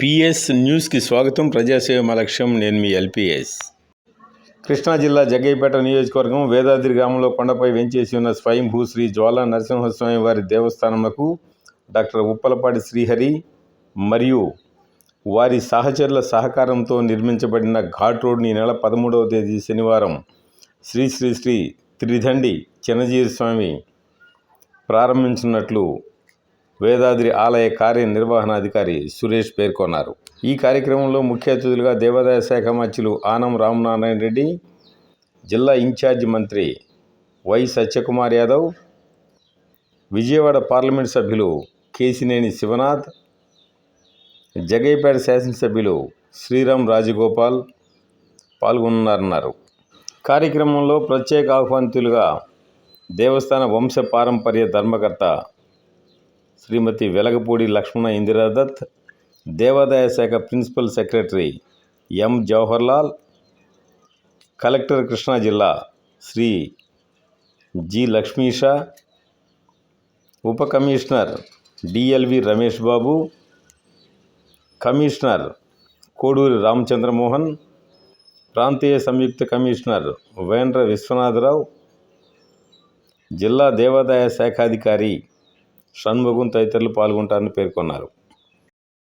PS న్యూస్కి స్వాగతం. ప్రజాసేవ మా లక్ష్యం నేను మీ ఎల్పిఎస్. కృష్ణా జిల్లా జగ్గైపేట నియోజకవర్గం వేదాద్రి గ్రామంలో కొండపై వెంచేసి ఉన్న స్వయంభూ శ్రీ జ్వాలా నరసింహస్వామి వారి దేవస్థానములకు డాక్టర్ ఉప్పలపాటి శ్రీహరి మరియు వారి సహచరుల సహకారంతో నిర్మించబడిన ఘాట్ రోడ్ని నెల పదమూడవ తేదీ శనివారం శ్రీ శ్రీ శ్రీ త్రిదండి చిన్నజీవి స్వామి ప్రారంభించినట్లు వేదాద్రి ఆలయ కార్యనిర్వహణాధికారి సురేష్ పేర్కొన్నారు. ఈ కార్యక్రమంలో ముఖ్య అతిథులుగా దేవాదాయ శాఖ మంత్రులు ఆనం రామనారాయణ రెడ్డి జిల్లా ఇన్ఛార్జి మంత్రి వై సత్యకుమార్ యాదవ్ విజయవాడ పార్లమెంట్ సభ్యులు కేసినేని శివనాథ్ జగైపేట శాసనసభ్యులు శ్రీరామ్ రాజగోపాల్ పాల్గొన్నారన్నారు కార్యక్రమంలో ప్రత్యేక ఆహ్వానితులుగా దేవస్థాన వంశ పారంపర్య ధర్మకర్త శ్రీమతి వెలగపూడి లక్ష్మణ ఇందిరాదత్ దేవాదాయ శాఖ principal secretary M. Jawaharlal collector Krishna జిల్లా శ్రీ జి. లక్ష్మీషా ఉప commissioner DLV Ramesh Babu commissioner Koduri Ramachandramohan ప్రాంతీయ సంయుక్త కమిషనర్ వేంద్ర విశ్వనాథరావు జిల్లా దేవాదాయ శాఖాధికారి షణ్ముగం తదితరులు పాల్గొంటారని పేర్కొన్నారు.